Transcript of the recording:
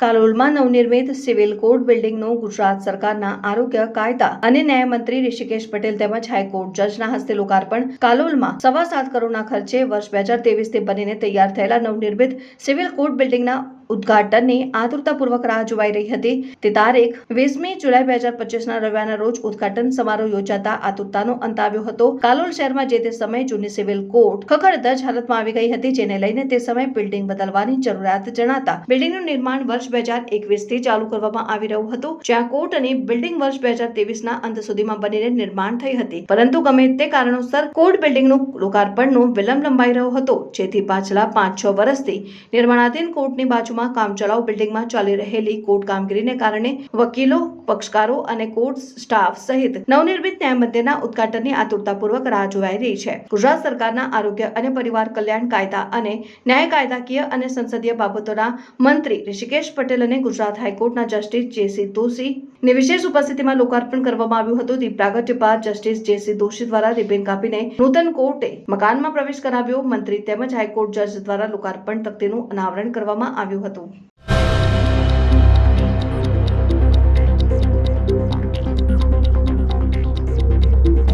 કાલોલમાં નવનિર્મિત civil court બિલ્ડિંગનું Gujarat સરકારના આરોગ્ય કાયદા અને ન્યાય મંત્રી ઋષિકેશ પટેલ તેમજ હાઈકોર્ટ જજના હસ્તે લોકાર્પણ કાલોલમાં સવા સાત કરોડના ખર્ચે વર્ષ બે હજાર તેવીસથી બનીને તૈયાર થયેલા નવનિર્મિત સિવિલ કોર્ટ બિલ્ડિંગના ઉદ્ઘાટનની આતુરતાપૂર્વક રાહ જોવાઈ રહી હતી. તે તારીખ વીસમી જુલાઈ બે હજાર પચીસના રવિવારના રોજ ઉદઘાટન સમારોહ યોજાતા આતુરતાનો અંત આવ્યો હતો. કાલોલ શહેરમાં જે તે સમયે જૂની સિવિલ કોર્ટ ખખડધજ હાલતમાં આવી ગઈ હતી, જેને લઈને તે સમયે બિલ્ડિંગ બદલવાની જરૂરિયાત જણાતા બિલ્ડિંગનું નિર્માણ વર્ષ બે હજાર એકવીસથી ચાલુ કરવામાં આવી રહ્યું હતું, જ્યાં કોર્ટ અને બિલ્ડિંગ વર્ષ બે હજાર તેવીસના અંત સુધીમાં બનીને નિર્માણ થઈ હતી. પરંતુ ગમે તે કારણોસર કોર્ટ બિલ્ડિંગનું લોકાર્પણનો વિલંબ લંબાઈ રહ્યો હતો, જેથી પાછલા પાંચ છ વર્ષથી નિર્માણાધીન કોર્ટની બાજુમાં કામચલાઉ બિલ્ડિંગમાં ચાલી રહેલી કોર્ટ કામગીરીને કારણે વકીલો, પક્ષકારો અને કોર્ટ સ્ટાફ સહિત નવનિર્મિત ન્યાય ઉદ્ઘાટનની આતુરતાપૂર્વક રાહ જોવાઈ રહી છે. ગુજરાત સરકારના આરોગ્ય અને પરિવાર કલ્યાણ કાયદા અને ન્યાય કાયદાકીય અને સંસદીય બાબતોના મંત્રી ઋષિકેશ પટેલ અને ગુજરાત હાઈકોર્ટના જસ્ટિસ જેસી દોશી ની વિશેષ ઉપસ્થિતિમાં લોકાર્પણ કરવામાં આવ્યું હતું. દીપ પ્રાગટ્ય બાદ જસ્ટિસ જેસી દોશી દ્વારા રિબેન કાપીને નૂતન કોર્ટે મકાનમાં પ્રવેશ કરાવ્યો. મંત્રી તેમજ હાઈકોર્ટ જજ દ્વારા લોકાર્પણ તકતીનું અનાવરણ કરવામાં આવ્યું હતું.